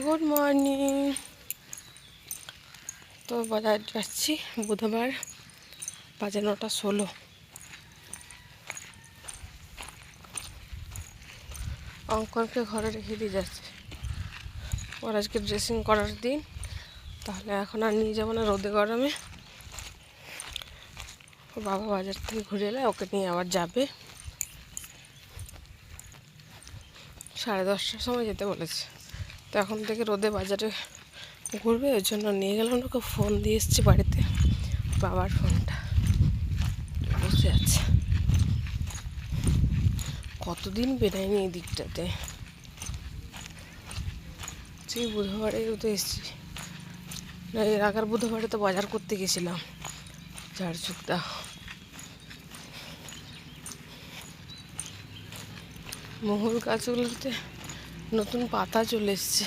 Good morning তো বাজার যাচ্ছি, বুধবার, বাজে নটা ষোলো। অঙ্কনকে ঘরে রেখে দিয়ে যাচ্ছে। ওর আজকে ড্রেসিং করার দিন, তাহলে এখন আর নিয়ে যাব না রোদে গরমে। ওর বাবা বাজার থেকে ঘুরে এলে ওকে নিয়ে আবার যাবে। সাড়ে দশটার সময় যেতে বলেছে। তো এখন থেকে রোদে বাজারে ঘুরবে, ওই জন্য নিয়ে গেলাম ওকে ফোন দিয়ে এসেছি বাড়িতে, বাবার ফোনটা। বসে আছে। কতদিন বেরায়নি এই দিকটাতে? সেই বুধবারে তো এসেছি। না, এর আগের বুধবারে তো বাজার করতে গেছিলাম ঝাড়সুকদা মহুল গাছগুলোতে নতুন পাতা চলে এসছে।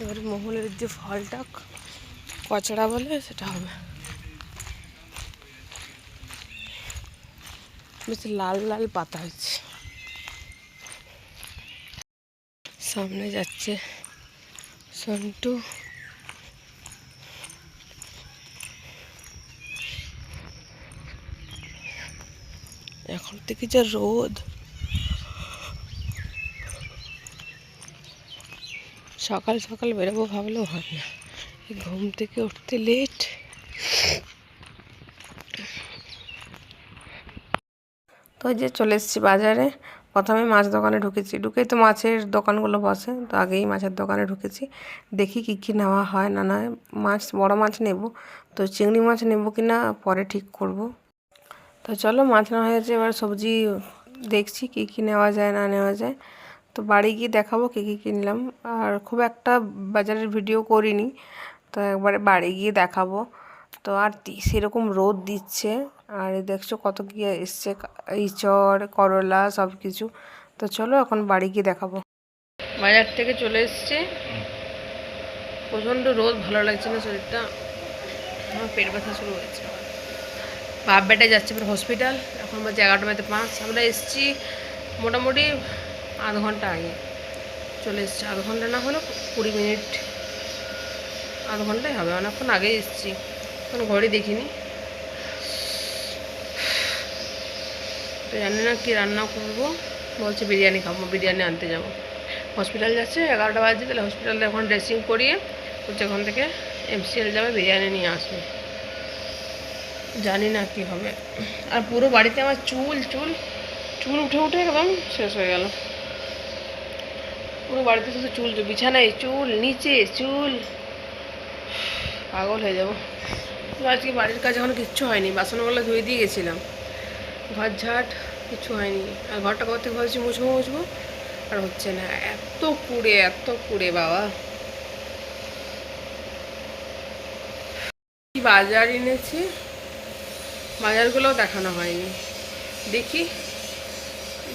এবারে মহলের যে ফলটা, কচড়া বলে সেটা হবে। বেশ লাল লাল পাতা হচ্ছে। সামনে যাচ্ছে সন্টু। এখন থেকে যা রোদ সকাল সকাল বেরোবো ভাবলেও হয় না। ঘুম থেকে উঠতে লেট তো যে চলে এসেছি বাজারে। প্রথমে মাছ দোকানে ঢুকেছি। ঢুকেই তো মাছের দোকানগুলো বসে, তো আগেই মাছের দোকানে ঢুকেছি। দেখি কী কী নেওয়া হয়, না নয়। মাছ, বড় মাছ নেব। তো চিংড়ি মাছ নেব কি না পরে ঠিক করব। তো চলো মাছ নেওয়া হয়েছে, এবার সবজি দেখছি কী কী নেওয়া যায়, না নেওয়া যায়। তো বাড়ি গিয়ে দেখাবো কী কী কিনলাম। আর খুব একটা বাজারের ভিডিও করিনি, তো একবারে বাড়ি গিয়ে দেখাবো। তো আর সেরকম রোদ দিচ্ছে, আর দেখছ কত কি এসছে ইচড়, করলা, সব কিছু। তো চলো এখন বাড়ি গিয়ে দেখাবো। বাজার থেকে চলে এসছে। প্রচণ্ড রোদ, ভালো লাগছে না শরীরটা। আমার পেট ব্যথা শুরু হয়েছে। বাপ বেটায় যাচ্ছে এবার হসপিটাল এখন বাজে এগারোটা বাজে পাঁচ। আমরা এসছি মোটামুটি আধ ঘণ্টা আগে। চলে এসছি। আধ ঘণ্টা না হলো কুড়ি মিনিট, আধ ঘন্টাই হবে। অনেকক্ষণ আগেই এসছি। এখন ঘড়ি দেখিনি। তো জানি না কি রান্না করব। বলছে বিরিয়ানি খাব, বিরিয়ানি আনতে যাব। হসপিটাল যাচ্ছে, এগারোটা বাজে তাহলে হসপিটালে এখন ড্রেসিং করিয়ে হচ্ছে ওখান থেকে এমসিএল যাবে বিরিয়ানি নিয়ে আসবে। জানি না কি হবে। আর পুরো বাড়িতে আমার চুল চুল চুল উঠে উঠে একদম শেষ হয়ে গেল। পুরো বাড়িতে শুধু চুল বিছানায় চুল, নিচে চুল। পাগল হয়ে যাব। আজকে বাড়ির কাজ এখনও কিচ্ছু হয়নি, বাসনগুলো ধুয়ে দিয়ে গেছিলাম। ঘর ঝাট কিছু হয়নি। আর ঘরটা কত থেকে ভাবছি মুছবো মুছবো? আর হচ্ছে না, এত কুড়ে এত কুড়ে বাবা। বাজার এনেছি? বাজারগুলোও দেখানো হয়নি। দেখি।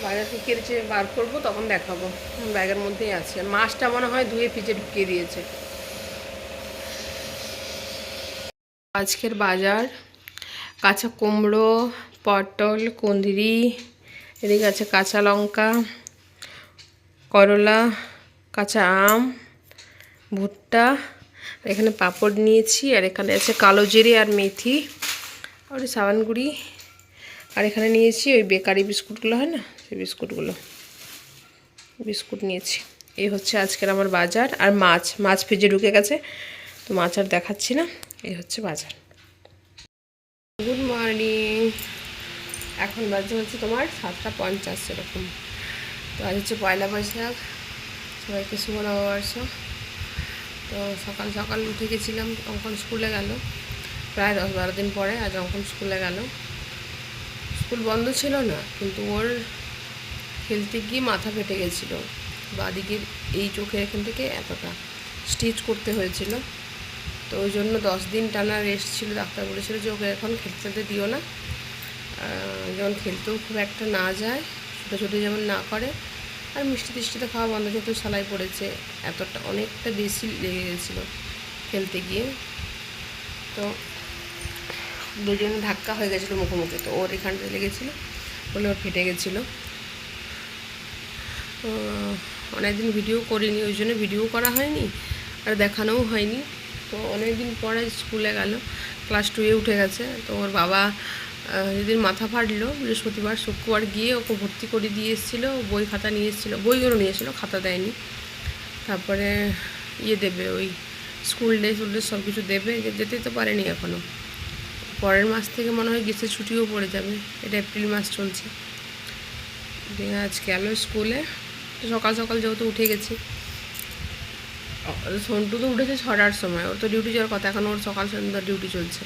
বাজার থেকে কেড়েছে বার করব, তখন দেখাবো। ব্যাগের মধ্যেই আছে। আর মাছটা মনে হয় ধুয়ে ফ্রিজে ঢুকিয়ে দিয়েছে। আজকের বাজার, কাঁচা কুমড়ো, পটল, কুঁদরি, এদিকে আছে কাঁচা লঙ্কা, করলা, কাঁচা আম, ভুট্টা, এখানে পাপড় নিয়েছি, আর এখানে আছে কালো জিরে আর মেথি, আর ওই সাবান গুঁড়ি আর এখানে নিয়েছি ওই বেকারি বিস্কুটগুলো, হয় না? সেই বিস্কুটগুলো। বিস্কুট নিয়েছি। এই হচ্ছে আজকের আমার বাজার। আর মাছ মাছ ফ্রিজে ঢুকে গেছে, তো মাছ আর দেখাচ্ছি না। এই হচ্ছে বাজার। Good morning. এখন বাজে হচ্ছে তোমার সাতটা পঞ্চাশ এরকম। তো আজ হচ্ছে পয়লা বৈশাখ। সবাইকে শুভ নববর্ষ। তো সকাল সকাল উঠে গেছিলাম, অঙ্কন স্কুলে গেল। প্রায় দশ বারো দিন পরে আজ অঙ্কন স্কুলে গেল। স্কুল বন্ধ ছিল না, কিন্তু ওর খেলতে গিয়ে মাথা ফেটে গেছিল। বাদিকে এই চোখের এখান থেকে এতটা স্টিচ করতে হয়েছিল। তো ওই জন্য দশ দিন টানা রেস্ট ছিল, ডাক্তার বলেছিল যে ওকে এখন খেলতে দিও না। যেমন খেলতেও খুব একটা না যায়, ছোটো যেমন না করে, আর মিষ্টি টিষ্টিতে খাওয়া বন্ধ যেহেতু সালাই পড়েছে, এতটা অনেকটা বেশি লেগে গেছিল খেলতে গিয়ে। তো দুজনে ধাক্কা হয়ে গেছিল মুখোমুখি, তো ওর এখানটা লেগেছিলো, বলে ওর ফেটে গেছিল। অনেকদিন ভিডিও করিনি, ওই জন্য ভিডিও করা হয়নি, আর দেখানোও হয়নি। তো অনেকদিন পরে স্কুলে গেল, ক্লাস টুয়ে উঠে গেছে, তো ওর বাবা যেদিন মাথা ফাটলো, বৃহস্পতিবার, শুক্রবার গিয়ে ওকে ভর্তি করে দিয়ে এসেছিল, বই খাতা নিয়ে এসেছিল, বইগুলো নিয়ে এসেছিল, খাতা দেয়নি। তারপরে ইয়ে দেবে, ওই স্কুল ড্রেস উল সব কিছু দেবে যেতে তো পারেনি এখনও পরের মাস থেকে মনে হয় গ্রীষ্মের ছুটিও পড়ে যাবে। এটা এপ্রিল মাস চলছে। দিয়ে আজ গেল স্কুলে। সকাল সকাল যেহেতু উঠে গেছি। সন্টু তো উঠেছে ছটার সময়। ওর তো ডিউটি যাওয়ার কথা। এখন ওর সকাল সন্ধ্যা ডিউটি চলছে।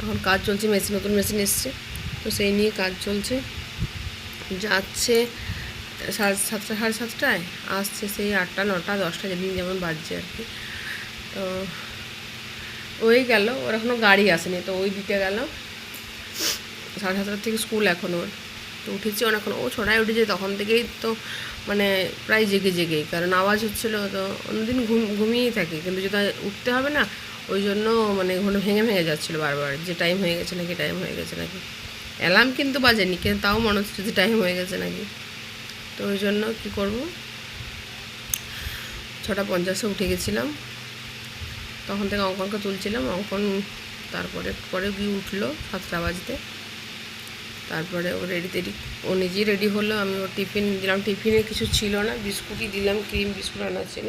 এখন কাজ চলছে, মেশিন, নতুন মেশিন এসছে। তো সেই নিয়ে কাজ চলছে। যাচ্ছে সাতটা, সাড়ে সাতটায়। আসছে সেই আটটা, নটা, দশটা যেদিন যেমন বাজছে আর কি। তো ওই গেল, ওর এখনও গাড়ি আসেনি, তো ওই দিতে গেল। সাড়ে সাতটার থেকে স্কুল এখন ওর। তো উঠেছি অনেকক্ষণ। ও ছটায় উঠেছে, তখন থেকেই তো মানে প্রায় জেগে জেগেই কারণ আওয়াজ হচ্ছিল তো অন্যদিন ঘুম, ঘুমিয়েই থাকে, কিন্তু যেটা উঠতে হবে না, ওই জন্য মানে ঘন ভেঙে ভেঙে যাচ্ছিল বারবার, যে টাইম হয়ে গেছে নাকি টাইম হয়ে গেছে নাকি। অ্যালার্ম কিন্তু বাজেনি, কিন্তু তাও মনে হচ্ছে যে টাইম হয়ে গেছে নাকি। তো ওই জন্য কী করব? ছটা পঞ্চাশে উঠে গেছিলাম। তখন থেকে অঙ্কনকে তুলছিলাম। অঙ্কন তারপরে, পরে গিয়ে উঠল সাতটা বাজতে। তারপরে ও রেডি টেডি ও নিজেই রেডি হলো। আমি ওর টিফিন দিলাম। টিফিনে কিছু ছিল না। বিস্কুটই দিলাম। ক্রিম বিস্কুট আনা ছিল।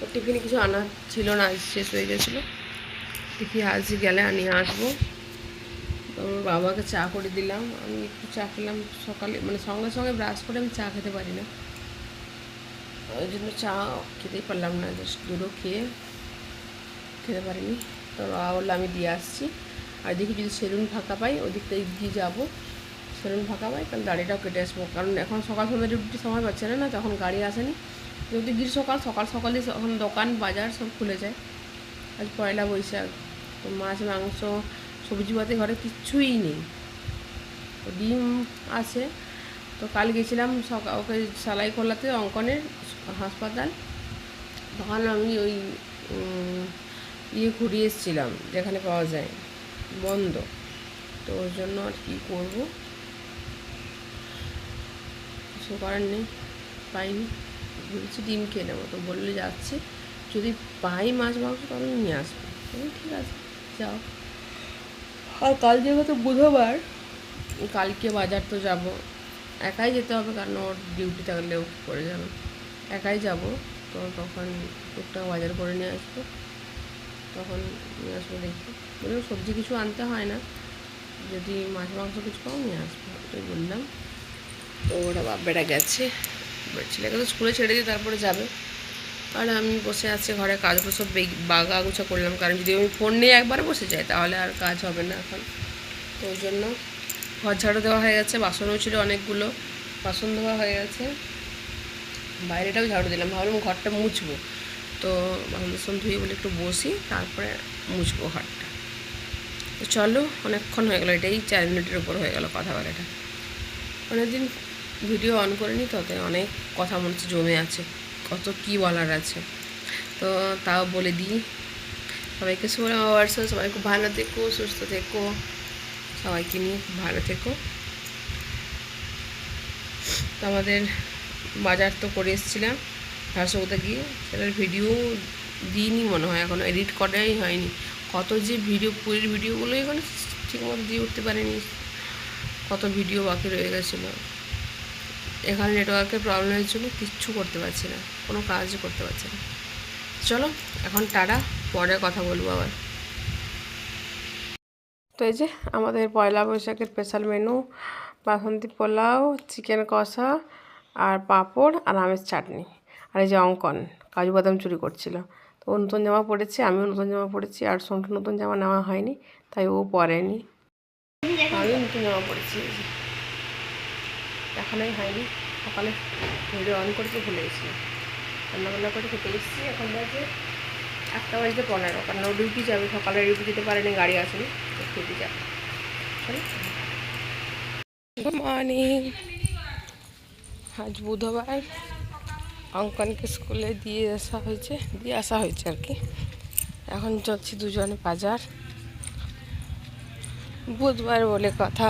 ওর টিফিনে কিছু আনা ছিল না। আজ শেষ হয়ে গেছিল। দেখি আজ গেলে আনিয়ে আসব। ওর বাবাকে চা করে দিলাম। আমি একটু চা খেলাম সকালে। মানে সঙ্গে সঙ্গে ব্রাশ করে আমি চা খেতে পারি না। ওই জন্য চা খেতেই পারলাম না। জাস্ট দুটো খেয়ে খেতে পারিনি। তো বাবা বলল, আমি দিয়ে আসছি। আর দেখি যদি সেলুন ফাঁকা পাই ওদিকটা দিয়ে যাব। সেলুন ফাঁকা পাই কারণ দাড়িটাও কেটে আসব। কারণ এখন সকাল সন্ধ্যা ডিউটি সময় পাচ্ছে না তখন গাড়ি আসেনি। যদি গ্রীষ্মকাল সকাল, সকালে এখন দোকান, বাজার সব খুলে যায়। আজ পয়লা বৈশাখ। তো মাছ, মাংস সবজি পাতি ঘরে কিচ্ছুই নেই। ডিম আছে। তো কাল গেছিলাম সকাল ওকে সেলাই খোলাতে অঙ্কনের হাসপাতাল। তখন আমি ওই ইয়ে ঘুরিয়ে এসেছিলাম, যেখানে পাওয়া যায়। বন্ধ। তো ওর জন্য আর কী করব? কিছু করার নেই। পাইনি। বলছি ডিম খেয়ে নেব। তো বললে যাচ্ছে। যদি পাই মাছ মাংস, তাহলে নিয়ে আসব। ঠিক আছে, যাও। আর কাল যেহেতু বুধবার, কালকে বাজার তো যাব। একাই যেতে হবে, কারণ ওর ডিউটি থাকলেও করে যাবে একাই যাব। তো তখন টুকটাক বাজার করে নিয়ে আসব। তখন নিয়ে আসব দেখি। বললাম, সবজি কিছু আনতে হয় না। যদি মাছ মাংস কিছু পাও নিয়ে আসব। ওটাই বললাম। তো ওরা বাপেরা গেছে। ছেলেকে তো স্কুলে ছেড়ে দিয়ে তারপরে যাবে। আর আমি বসে আছি ঘরে কাজগুলো সব বাগা গুছা করলাম। কারণ যদি আমি ফোন নিয়ে একবার বসে যাই, তাহলে আর কাজ হবে না এখন। তো ওই জন্য ঘর ঝাড়ু দেওয়া হয়ে গেছে, বাসনও ছিল অনেকগুলো, বাসন ধোয়া হয়ে গেছে। বাইরেটাও ঝাড়ু দিলাম। ভাবলাম ঘরটা মুছবো। তো বাসন ধুয়ে বলে একটু বসি, তারপরে মুছবো ঘরটা। তো চলো, অনেকক্ষণ হয়ে গেলো, এটাই চার মিনিটের উপর হয়ে গেল কথা বলাটা অনেকদিন ভিডিও অন করিনি তো তাই অনেক কথা মনে হচ্ছে জমে আছে, কত কি বলার আছে। তো তাও বলে দিই, সবাইকে শুভ নববর্ষ, সবাই খুব ভালো থেকো, সুস্থ থেকো, সবাইকে নিয়ে খুব ভালো থেকো। তো আমাদের বাজার তো করে এসেছিলাম। হাসপাতালে গিয়ে সেটার ভিডিও দিইনি মনে হয় এখনও এডিট করাই হয়নি। কত যে ভিডিও পুরীর ভিডিওগুলো এখানে ঠিকমতো দিয়ে উঠতে পারিনি। কত ভিডিও বাকি রয়ে গেছিল। এখানে নেটওয়ার্কের প্রবলেমের জন্য কিচ্ছু করতে পারছি না, কোনো কাজই করতে পারছি না। চলো, এখন টাটা, পরে কথা বলব আবার। তো এই যে আমাদের পয়লা বৈশাখের স্পেশাল মেনু বাসন্তী পোলাও চিকেন কষা, আর পাঁপড়, আর আমের চাটনি। আর এই যে অঙ্কন, কাজু বাদাম চুরি করছিল। তো ও নতুন জামা পরেছে আমিও নতুন জামা পরেছি আর সন্টু নতুন জামা নেওয়া হয়নি, তাই ও পরেনি। আমিও নতুন জামা যে। এখনোই হয়নি, সকালে ভিডিও অন করতে ভুলে গেছিলাম। রান্নাবান্না করে খেতে এসেছি, এখন বাজে একটা বাজতে পনেরো কারণ ও ডিউটি যাবে, সকালে ডিউটি যেতে পারেনি, গাড়ি আসেনি ডিউটি যাবে। গুড মর্নিং আজ বুধবার। অঙ্কনকে স্কুলে দিয়ে আসা হয়েছে, দিয়ে আসা হয়েছে আর কি। এখন যাচ্ছি দুজনে বাজার। বুধবার বলে কথা,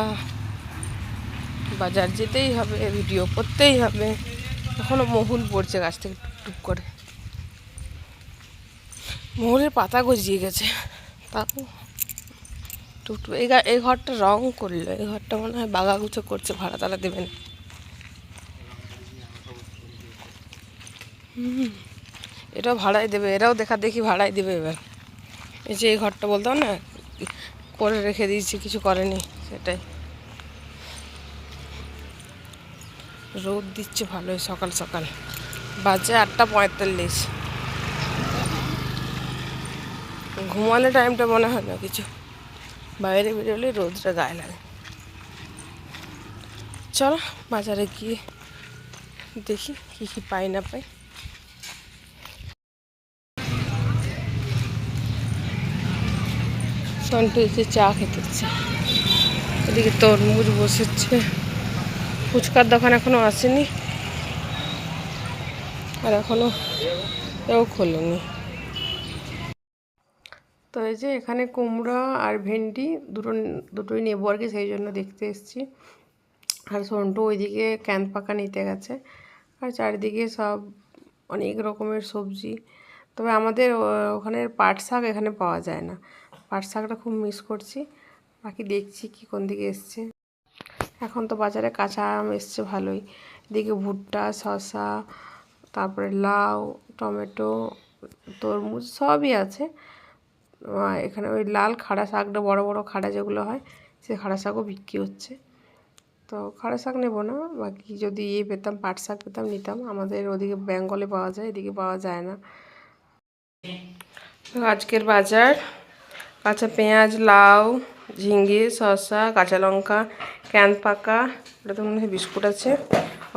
বাজার যেতেই হবে, ভিডিও করতেই হবে। এখনও মহুল পড়ছে গাছ থেকে টুকটুক করে। মহুলের পাতা গজিয়ে গেছে। তাও টুকটুক। এই এই ঘরটা রং করল, এই ঘরটা মনে হয় বাগাগুছো করছে ভাড়া তারা দেবেন। হুম এটাও ভাড়াই দেবে, এরাও দেখা দেখি ভাড়াই দেবে এবার। এই যে এই ঘরটা বলতাম না, করে রেখে দিয়েছি, কিছু করেনি, সেটাই। রোদ দিচ্ছে ভালোই সকাল সকাল। বাজে আটটা পঁয়তাল্লিশ। ঘুমালে টাইমটা মনে হয় না কিছু। বাইরে বেরোলে রোদটা গায়ে লাগে। চলো, বাজারে গিয়ে দেখি কী কী পাই না পাই। সন্টু এসে চা খেতেছে এদিকে তরমুজ বসেছে। ফুচকার দোকান এখনও আসেনি। আর এখনও কেউ খোলেনি। তো এই যে এখানে কুমড়া আর ভেন্ডি দুটো, দুটোই নেব আর কি, সেই জন্য দেখতে এসেছি। আর সন্টু ওইদিকে ক্যান পাকা নিতে গেছে। আর চারিদিকে সব অনেক রকমের সবজি। তবে আমাদের ওখানে পাট শাক এখানে পাওয়া যায় না। পাট শাকটা খুব মিস করছি। বাকি দেখছি কি কোন দিকে এসছে। এখন তো বাজারে কাঁচা আম এসছে ভালোই। এদিকে ভুট্টা, শসা, তারপরে লাউ, টমেটো, তরমুজ সবই আছে। এখানে ওই লাল খাড়া শাকটা বড় বড় খাড়া যেগুলো হয়, সে খাড়া শাকও বিক্রি হচ্ছে। তো খাড়া শাক নেব না, বাকি যদি ইয়ে পেতাম পাট শাক পেতাম, নিতাম। আমাদের ওদিকে বেঙ্গলে পাওয়া যায়, এদিকে পাওয়া যায় না। আজকের বাজার কাঁচা পেঁয়াজ, লাউ, ঝিঙ্গে, শসা, কাঁচা লঙ্কা, ক্যান পাকা ওটাতে মনে হয় বিস্কুট আছে।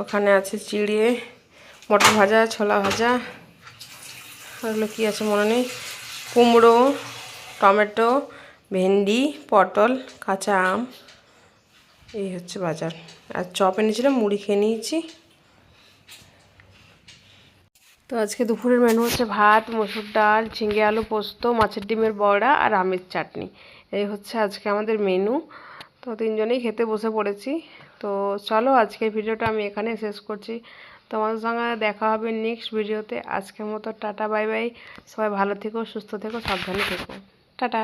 ওখানে আছে চিড়ে, মটর ভাজা, ছোলা ভাজা, ওগুলো কী আছে মনে নেই? কুমড়ো, টমেটো, ভেন্ডি, পটল, কাঁচা আম, এই হচ্ছে বাজার। আর চপ এনেছিলাম, মুড়ি খেয়ে নিয়েছি। তো আজকে দুপুরের মেনু হচ্ছে ভাত, মসুর ডাল, ঝিঙে আলু পোস্ত, মাছের ডিমের বড়া আর আমের চাটনি। এই হচ্ছে আজকে আমাদের মেনু তো তিনজনেই খেতে বসে পড়েছি। তো চলো আজকের ভিডিওটা আমি এখানে শেষ করছি। তোমাদের সঙ্গে দেখা হবে নেক্সট ভিডিওতে। আজকের মতো টাটা বাই বাই সবাই ভালো থেকো, সুস্থ থেকো, সাবধানে থেকো। টাটা।